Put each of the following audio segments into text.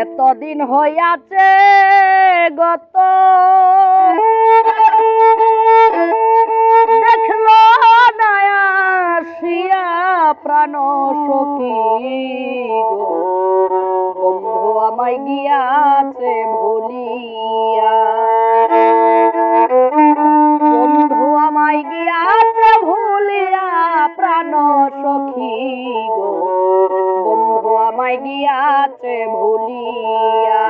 এতদিন হইয়াছে গত। গিয়াছে ভুলিয়া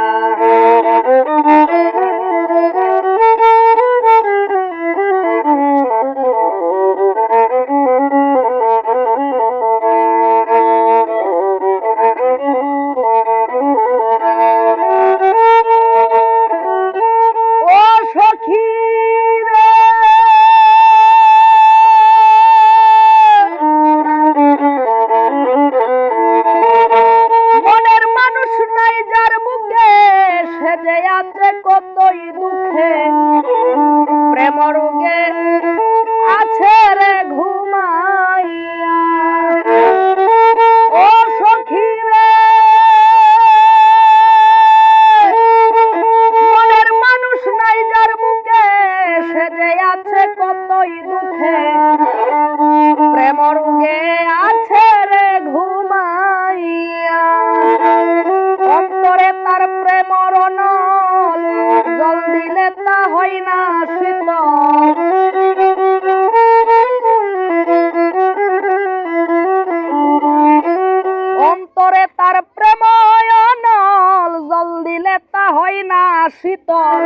না শীতল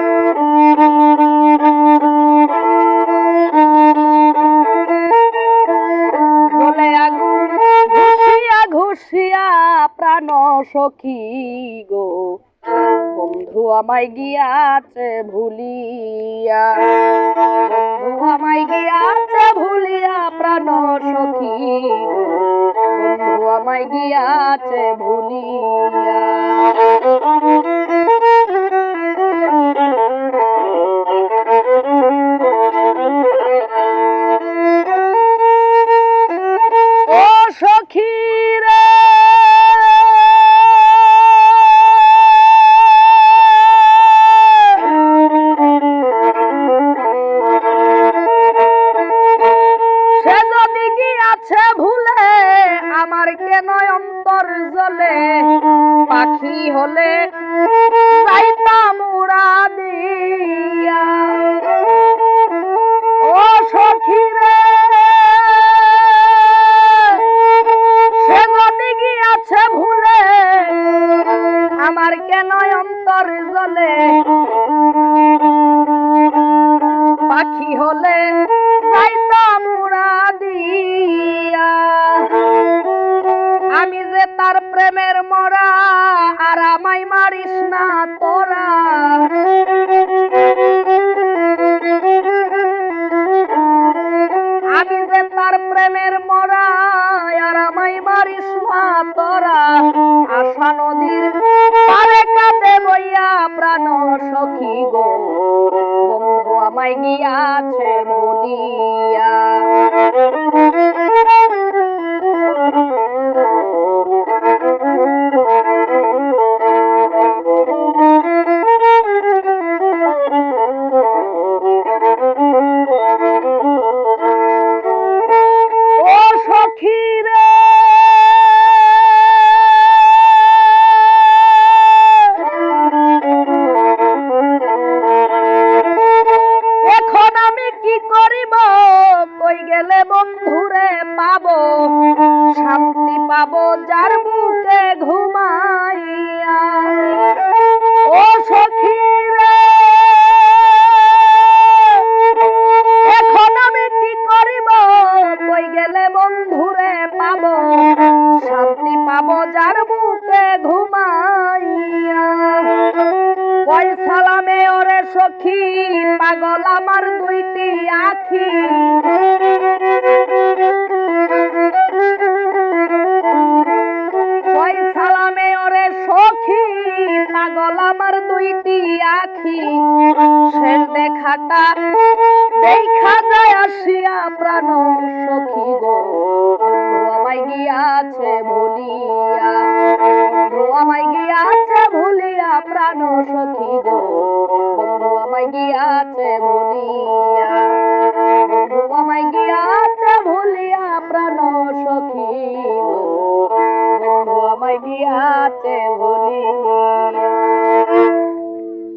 ঘুষিয়া ঘুষিয়া, প্রাণ সখী গো। বন্ধু আমায় গিয়াছে ভুলিয়া। বন্ধু আমায় গিয়াছে ভুলিয়া, প্রাণ সখী গো। বন্ধু আমায় গিয়াছে ভুলিয়া। হলে যাইতাম উড়া দিয়া। ও সখী রে, সে নদী গিয়াছে ভুলে, আমার কেন অন্তর জলে গেলে বন্ধুরে পাবো শান্তি পাবো যার রাখি শেষ দেখাটা দেখা যায় আসিয়া প্রাণ সখী গো। আমায় গিয়াছে বলি।